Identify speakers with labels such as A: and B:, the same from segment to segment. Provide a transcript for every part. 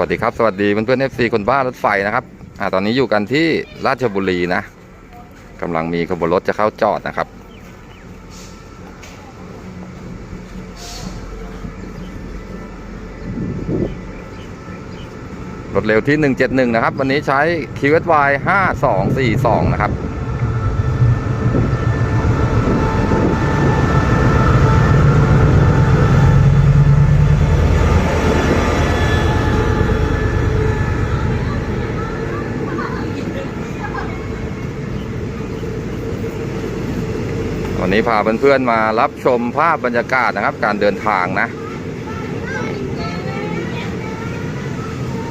A: วัสดีครับ สวัสดีเพื่อนๆเอฟซีคนบ้ารถไฟนะครับอ่าตอนนี้อยู่กันที่ราชบุรีนะกำลังมีขบวนรถจะเข้าจอดนะครับ รถเร็วที่ 171 นะครับ วันนี้ใช้ QSY 5242 นะครับ นี้พาเพื่อนๆมารับชมภาพบรรยากาศนะครับ การเดินทางนะ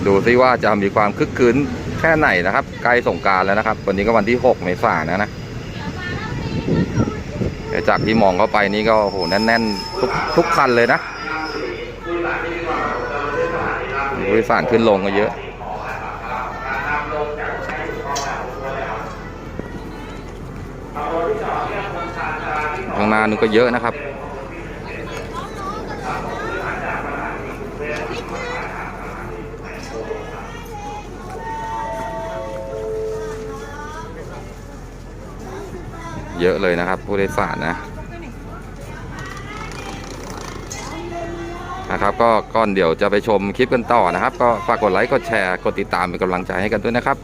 A: ดูซิว่าจะมีความคึกคืนแค่ไหนนะครับ ใกล้สงการแล้วนะครับ วันนี้ก็วันที่ 6 เมษายนนะนะจากที่มองเข้าไปนี่ก็โอ้โหแน่นๆ ทุกทุกคันเลยนะผู้โดยสารขึ้นลงก็เยอะ ข้างหน้านก็เยอะนะครับ เยอะเลยนะครับ ผู้โดยสารนะนะครับก็ก่อนเดี๋ยวจะไปชมคลิปกันต่อนะครับ ก็ฝากกดไลค์กดแชร์กดติดตามเป็นกำลังใจให้กันด้วยนะครับ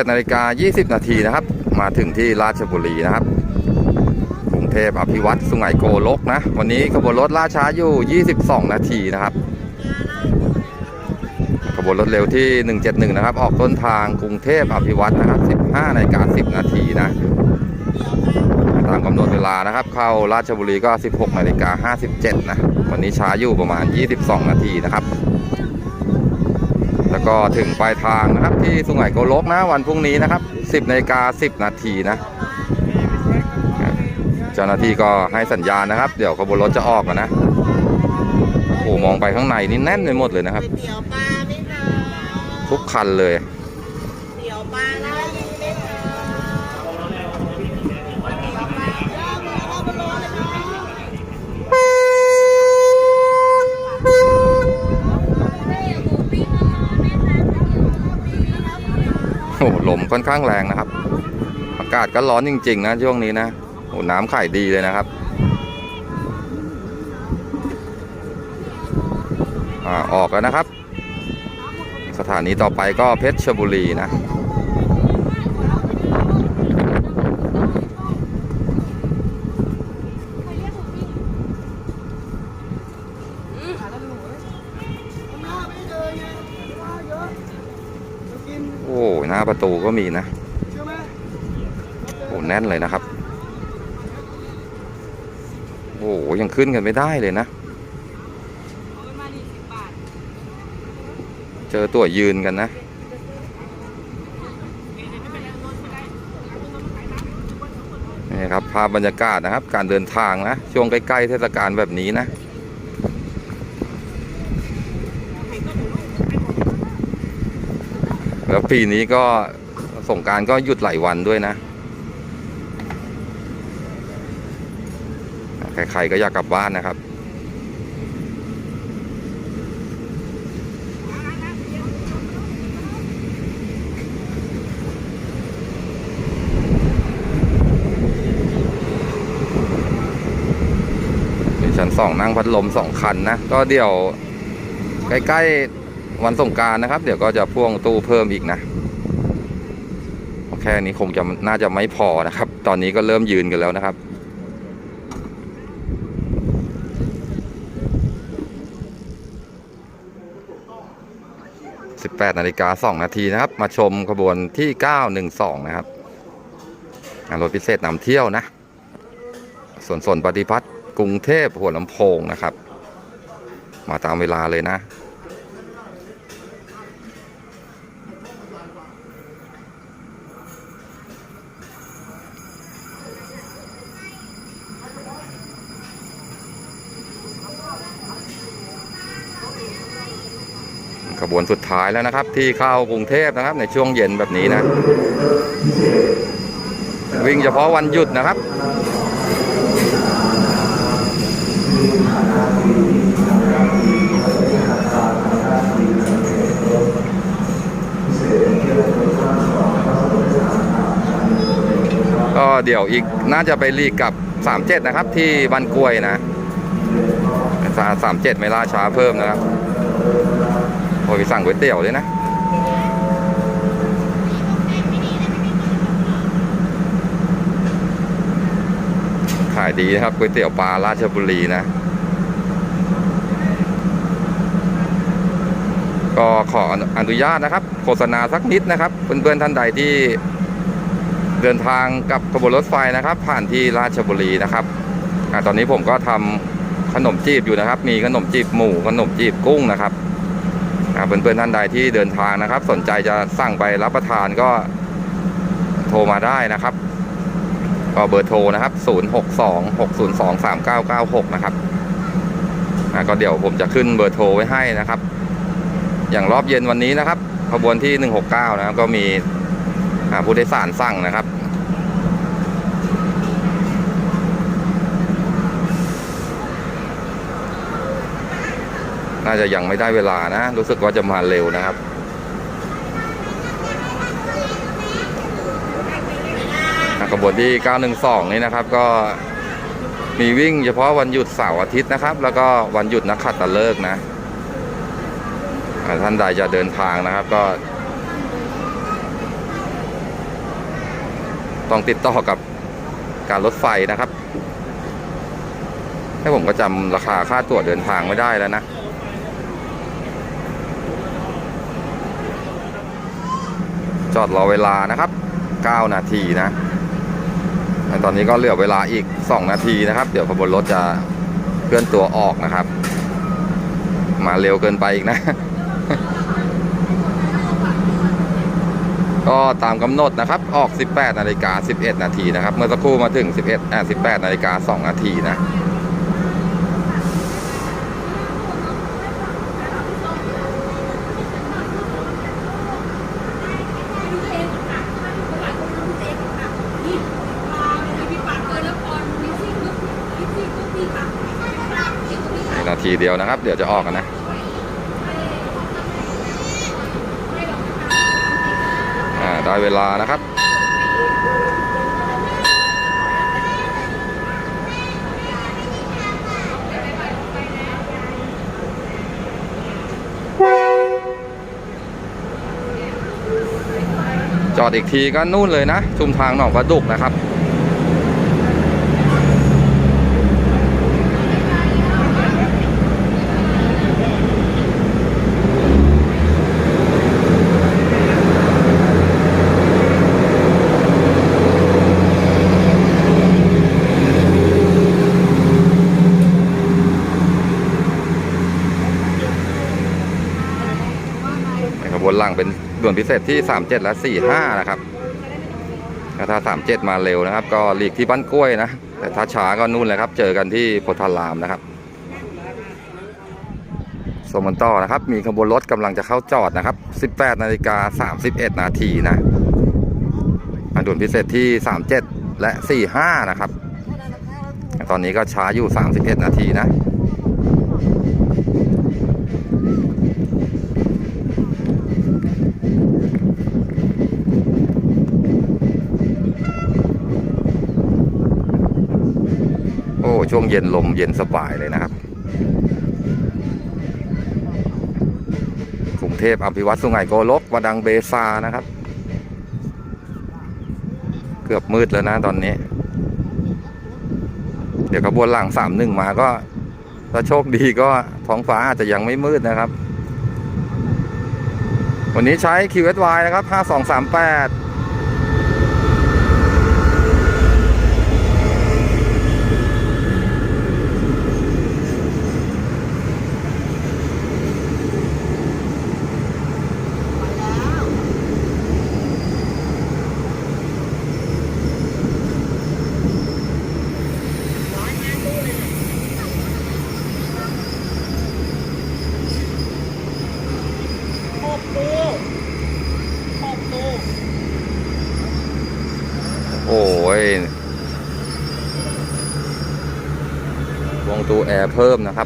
A: 17นาฬิกา20 นาทีนะครับ มาถึงที่ราชบุรีนะครับ กรุงเทพอภิวัตสุไหงโกลกนะ วันนี้ขบวนรถล่าช้าอยู่ 22 นาทีนะครับ ขบวนรถเร็วที่ 171 นะครับ ออกต้นทางกรุงเทพอภิวัตนะครับ 15นาฬิกา10 นาทีนะ ตามกำหนดเวลานะครับ เข้าราชบุรีก็ 16นาฬิกา57 นะ วันนี้ช้าอยู่ประมาณ 22 นาทีนะครับ แล้วก็ถึงปลายทางนะครับ ที่สุไหงโกลกนะวันพรุ่งนี้นะครับ 10นาฬิกา10 นาทีนะ เจ้าหน้าที่ก็ให้สัญญาณนะครับ เดี๋ยวขบวนรถจะออกแล้วนะโอ้โหมองไปข้างในนี่แน่นไปหมดเลยนะครับ
B: ก๋วยเตี๋ยวปลาไหมคะ
A: ทุกคันเลย
B: ก๋วยเตี๋ยวปลาร้านนี้ไหมคะก๋วยเตี๋ยวปลาย่ามาเอาไปรอเลยนะ
A: โอ้ลมค่อนข้างแรงนะครับ อากาศก็ร้อนจริง ๆ นะช่วงนี้นะโอ้น้ำไข่ดีเลยนะครับอ่าออกแล้วนะครับ สถานีต่อไปก็เพชรชบุรีนะ โอ้ยหน้าประตู ก็มีนะโอ้แน่นเลยนะครับ โอ้ยังขึ้นกันไม่ได้เลยนะ เจอตัวยืนกันนะนี่ครับภาพบรรยากาศนะครับ การเดินทางนะ ช่วงใกล้ ๆ เทศกาลแบบนี้นะ แล้วปีนี้ก็สงการก็หยุดหลายวันด้วยนะ ใครๆก็อยากกลับบ้านนะครับมีชั้นสองนั่งพัดลมสองคันนะ ก็เดี๋ยวใกล้ ๆ วันสงการนะครับ เดี๋ยวก็จะพ่วงตู้เพิ่มอีกนะ แค่นี้คงจะน่าจะไม่พอนะครับ ตอนนี้ก็เริ่มยืนกันแล้วนะครับ18นาฬิกา2นาทีนะครับ มาชมขบวนที่912นะครับรถพิเศษนำเที่ยวนะ ส่วนส่วนปฏิพัฒน์กรุงเทพหัวลำโพงนะครับ มาตามเวลาเลยนะ บวนสุดท้ายแล้วนะครับ ที่เข้ากรุงเทพนะครับ ในช่วงเย็นแบบนี้นะ วิ่งเฉพาะวันหยุดนะครับก็เดี๋ยวอีกน่าจะไปรีกกับ 37 นะครับ ที่บ้านกล้วยนะสามเจ็ดไม่ล่าช้าเพิ่มนะครับ โอ้ยสั่งก๋วยเตี๋ยวเลยนะขายดีนะครับก๋วยเตี๋ยวปลาราชบุรีนะ ก็ขออนุญาตนะครับ โฆษณาสักนิดนะครับเพื่อนๆท่านใดที่เดินทางกับขบวนรถไฟนะครับ ผ่านที่ราชบุรีนะครับอตอนนี้ผมก็ทำขนมจีบอยู่นะครับ มีขนมจีบหมูขนมจีบกุ้งนะครับ เพื่อนๆท่านใดที่เดินทางนะครับ สนใจจะสั่งไปรับประทานก็โทรมาได้นะครับ ก็เบอร์โทรนะครับ 0626023996 นะครับก็เดี๋ยวผมจะขึ้นเบอร์โทรไว้ให้นะครับ อย่างรอบเย็นวันนี้นะครับขบวนที่ 169 นะครับ ก็มีผู้โดยสารสั่งนะครับ น่าจะยังไม่ได้เวลานะ รู้สึกว่าจะมาเร็วนะครับขบวนที่ 912 นี้นะครับ ก็มีวิ่งเฉพาะวันหยุดเสาร์อาทิตย์นะครับ แล้วก็วันหยุดนักขัตฤกษ์นะ ท่านใดจะเดินทางนะครับก็ ต้องติดต่อกับการรถไฟนะครับให้ผมก็จำราคาค่าตั๋วเดินทางไม่ได้แล้วนะ อดรอเวลานะครับ 9 นาทีนะ ตอนนี้ก็เหลือเวลาอีก 2 นาทีนะครับ เดี๋ยวขบวนรถจะเคลื่อนตัวออกนะครับ มาเร็วเกินไปอีกนะ ก็ตามกำหนดนะครับ ออก 18 นาฬิกา 11 นาทีนะครับ เมื่อสักครู่มาถึง 11อ่า18 นาฬิกา 2 นาทีนะ ทีเดียวนะครับ เดี๋ยวจะออกกันนะอ่าได้เวลานะครับจอดอีกทีก็นู่นเลยนะชุมทางหนองประดุกนะครับ ขบวนหลังเป็นด่วนพิเศษที่ 37 และ 45 นะครับถ้า 37 มาเร็วนะครับ ก็หลีกที่บ้านกล้วยนะ แต่ถ้าช้าก็นู่นเลยครับ เจอกันที่โพธารามนะครับสมมต่อนะครับ มีขบวนรถกำลังจะเข้าจอดนะครับ 18 นาฬิกา 31 นาทีนะด่วนพิเศษที่ 37 และ 45 นะครับ ตอนนี้ก็ช้าอยู่ 31 นาทีนะ ช่วงเย็นลมเย็นสบายเลยนะครับกรุงเทพอภิวัตสุไหงโกลกวดังเบซานะครับ เกือบมืดแล้วนะตอนนี้ เดี๋ยวขบวนหลังสามหนึ่งมาก็ถ้าโชคดีก็ท้องฟ้าอาจจะยังไม่มืดนะครับ วันนี้ใช้ QSY นะครับ 5238ะ
B: ครั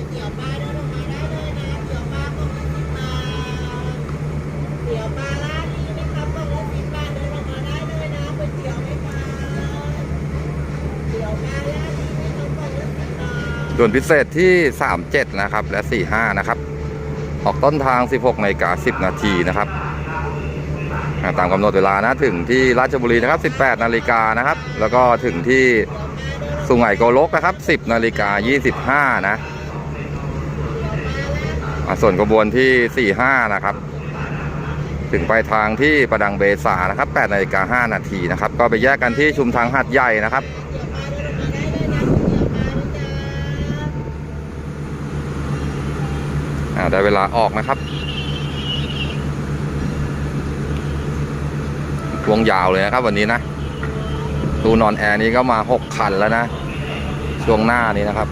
B: บบอกว่าสิบบาท
A: ส่วนพิเศษที่ 37 นะครับ และ 45 นะครับ ออกต้นทาง 16นาฬิกา10 นาทีนะครับ ตามกำหนดเวลานะ ถึงที่ราชบุรีนะครับ 18 นาฬิกานะครับ แล้วก็ถึงที่ สุไหงโกลกนะครับ 10นาฬิกา25 นะอ่าส่วนขบวนที่ 45 นะครับ ถึงไปลายทางที่ประดังเบซานะครับ8นาฬิกา5นาทีนะครับ ก็ไปแยกกันที่ชุมทางหัดใหญ่นะครับอ่าได้เวลาออกนะครับ วงยาวเลยนะครับวันนี้นะ ตู้นอนแอร์นี้ก็มา 6 คันแล้วนะ ช่วงหน้านี้นะครับ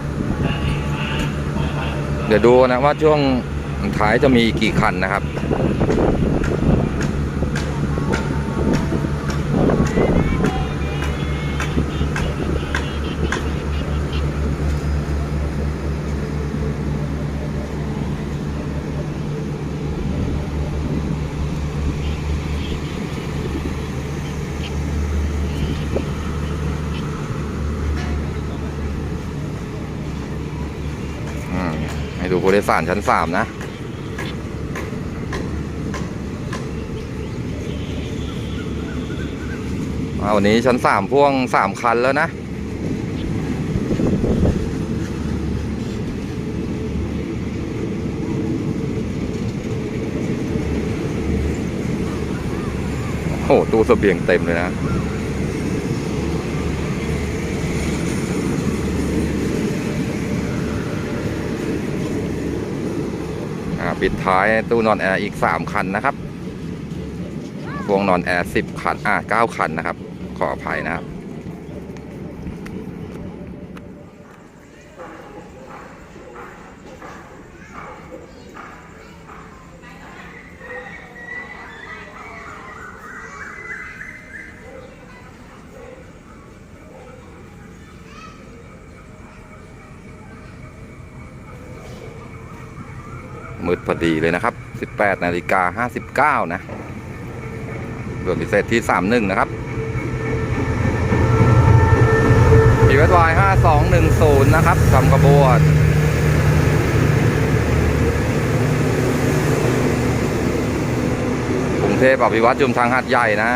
A: เดี๋ยวดูนะว่าช่วงท้ายจะมีกี่คันนะครับ ผู้โดยสารชั้นสามนะ วันนี้ชั้นสามพ่วงสามคันแล้วนะโอ้ตู้เสบียงเต็มเลยนะ ปิดท้ายตู้นอนแอร์อีก 3 คันนะครับ พวงนอนแอร์10 คัน อ่า9คันนะครับ ขออภัยนะครับ มืดพอดีเลยนะครับ 18นาฬิกา59 นะด่วนพิเศษที่ 31 นะครับพีวาย5210 นะครับทำกระบวนกรุงเทพอภิวัตรจุมทางหัดใหญ่นะ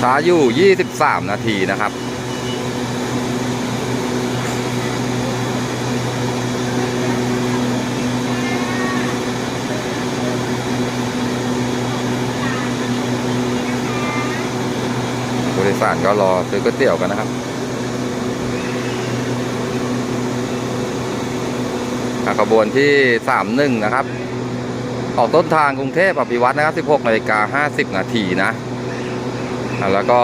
A: ช้าอยู่ 23 นาทีนะครับ สารก็รอซื้อก๋วยเตี๋ยวกันนะครับขบวนที่ 31 นะครับ ออกต้นทางกรุงเทพอภิวัตรนะครับ 16นาฬิกา50 นาทีนะอะแล้วก็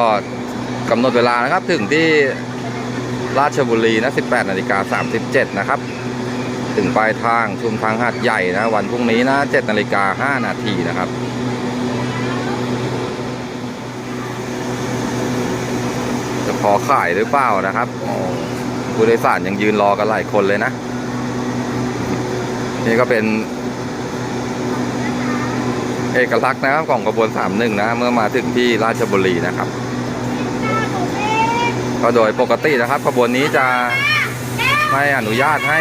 A: กำหนดเวลานะครับถึงที่ราชบุรีนะ 18นาฬิกา37 นะครับ ถึงปลายทางชุมทางหาดใหญ่นะ วันพรุ่งนี้นะ 7นาฬิกา5นาทีนะครับ จะพอขายหรือเปล่านะครับอ๋อผู้โดยสารยังยืนรอกันหลายคนเลยนะ นี่ก็เป็น เอกลักษณ์นะครับของกระบวน31นะ เมื่อมาถึงที่ราชบุรีนะครับ ก็โดยปกตินะครับขบวนนี้จะไม่อนุญาตให้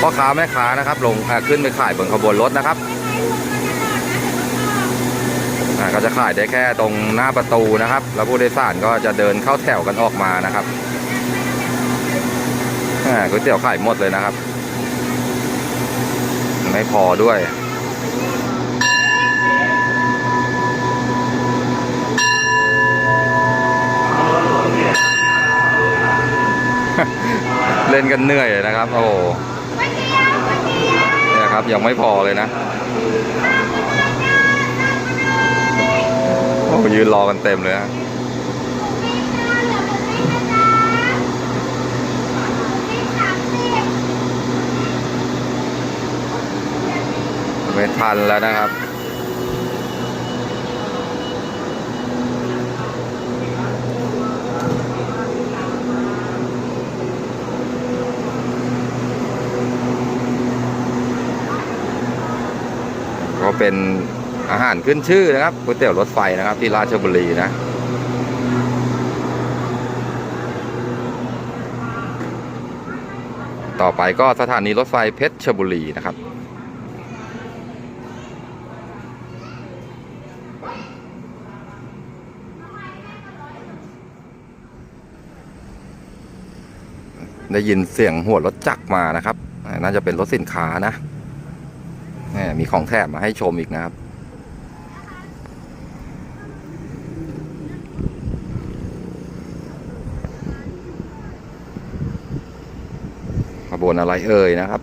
A: พ่อค้าแม่ค้านะครับ ลงขึ้นไปขายบนขบวนรถนะครับ ก็จะขายได้แค่ตรงหน้าประตูนะครับ แล้วผู้โดยสารก็จะเดินเข้าแถวกันออกมานะครับก๋วยเตี๋ยวขายหมดเลยนะครับ ไม่พอด้วยเล่นกันเหนื่อยนะครับ โอ้โหเนี่ยครับ ยังไม่พอเลยนะ โอ้โหยืนรอกันเต็มเลยนะไม่ทันแล้วนะครับก็เป็น อาหารขึ้นชื่อนะครับก๋วยเตี๋ยวรถไฟนะครับ ที่ราชบุรีนะต่อไปก็สถานีรถไฟเพชรชบุรีนะครับ ได้ยินเสียงหัวรถจักรมานะครับ น่าจะเป็นรถสินค้านะมมีของแถมมาให้ชมอีกนะครับ ขบว นอะไรเอ่ยนะครับ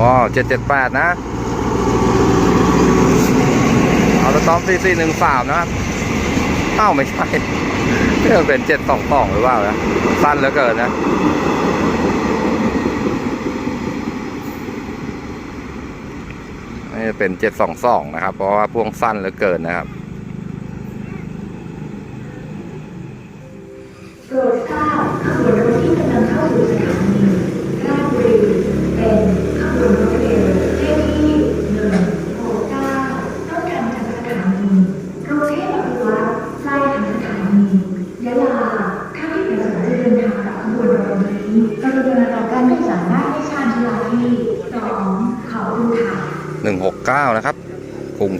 A: ว้าวเจ็ดเจ็ดแปดนะ เอาสตอมสี่สี่หนึ่งสามนะครับเอ้าไม่ใช่เป็นเจ็ดสองสองหรือเปล่านะ สั้นเหลือเกินนะ นี่เป็นเจ็ดสองสองนะครับ เพราะว่าพวงสั้นเหลือเกินนะครับ
C: โปรดทราบขบ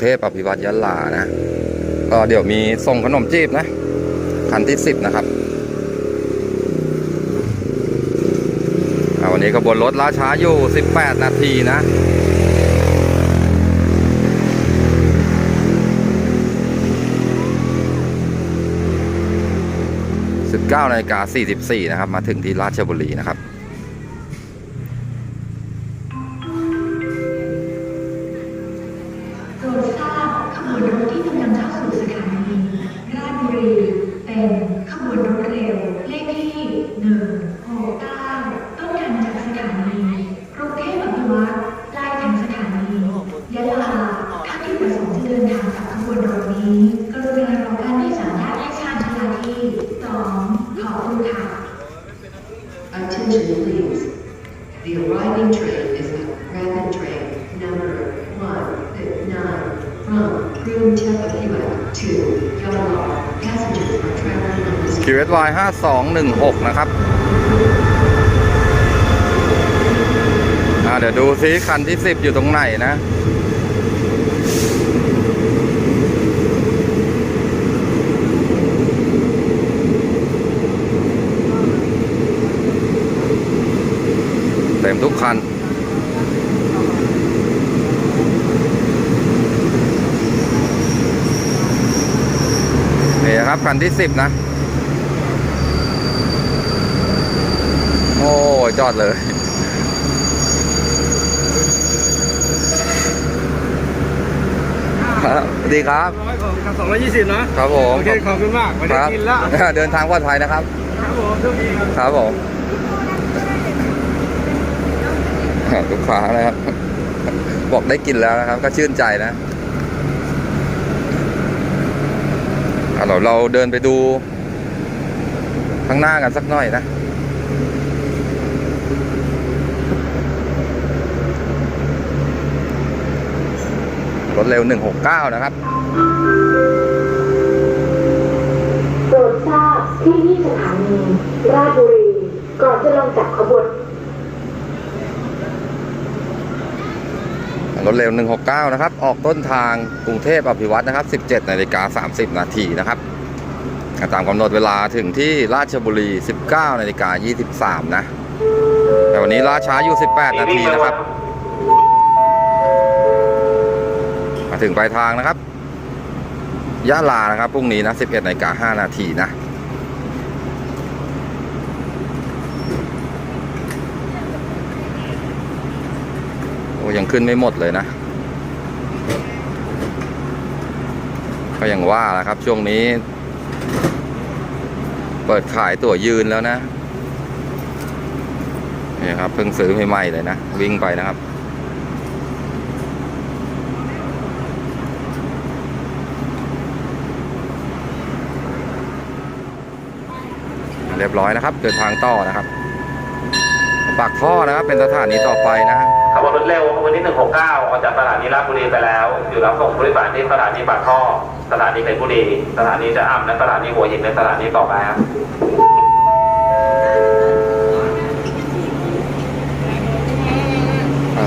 C: เทพอภิวัตยะลานะ ก็
A: เดี๋ยวมีส่งขนมจีบนะคันที่สิบนะครับวันนี้ขบวนรถล้าช้าอยู่ 18 นาทีนะ19นาฬิกา44นะครับ มาถึงที่ราชบุรีนะครับ
D: Attention please. The arriving train is a rapid train number one nine from Gruntepahiwa to Yalar. Passengers are traveling on this
A: QSY 5216 นะครับเดี๋ยวดูซิคันที่ 10 อยู่ตรงไหนนะ ทุกคัน นี่นะครับคันที่10นะ โอ้ยจอดเลยครับสวัสดีครับ
E: ร้อยของกับสองร้อยยี่สิบนะครับ
A: ผม
E: โอเคขอบคุณมากไม่
A: ค
E: ได้
A: รับ
E: กินแล้ว
A: เดินทางปลอดภัยนะครับ
E: ครับผมโชคดีครับ
A: ครับผม ลูกค้านะครับ บอกได้กินแล้วนะครับ ก็ชื่นใจนะอะเดี๋ยวเราเดินไปดู ข้างหน้ากันสักหน่อยนะรถเร็ว 169 นะครับ
C: โปรดทราบที่นี่สถานีราชบุรี ก่อนจะลงจากขบวน
A: รถเร็ว 169 นะครับ ออกต้นทางกรุงเทพอภิวัตนะครับ 17นาฬิกา30 นาทีนะครับ ตามกำหนดเวลาถึงที่ราชบุรี 19นาฬิกา23 นะ แต่วันนี้ล่าช้าอยู่ 18 นาทีนะครับ มาถึงปลายทางนะครับยะลานะครับพรุ่งนี้นะ 11นาฬิกา5นาทีนะ ยังขึ้นไม่หมดเลยนะ ก็ยังว่าแหละครับ ช่วงนี้ เปิดขายตั๋วยืนแล้วนะนี่ครับเพิ่งซื้อใหม่ๆเลยนะ วิ่งไปนะครับ เรียบร้อยนะครับ เดินทางต่อนะครับปากท่อนะครับ เป็นสถานีต่อไปนะ
F: บวนรถเร็วขบวนที่ 169 ออกจากสถานีราชบุรีไปแล้ว อยู่รับส่งผู้โดยสารที่สถานีปากท่อ สถานีเพชรบุรี สถานีจะอ่ำและสถานีหัวหินในสถานีต่อไปครับ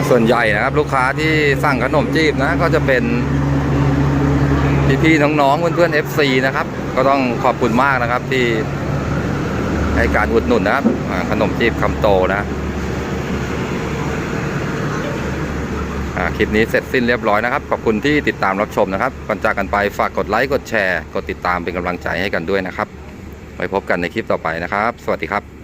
A: ส่วนใหญ่นะครับลูกค้าที่สั่งขนมจีบนะก็จะเป็นพี่ๆน้องๆเพื่อนๆ FC นะครับ ก็ต้องขอบคุณมากนะครับที่ให้การอุดหนุนนะครับขนมจีบคำโตนะอ่า คลิปนี้เสร็จสิ้นเรียบร้อยนะครับ ขอบคุณที่ติดตามรับชมนะครับก่อนจากกันไปฝากกดไลค์กดแชร์ กดติดตามเป็นกำลังใจให้กันด้วยนะครับไว้พบกันในคลิปต่อไปนะครับ สวัสดีครับ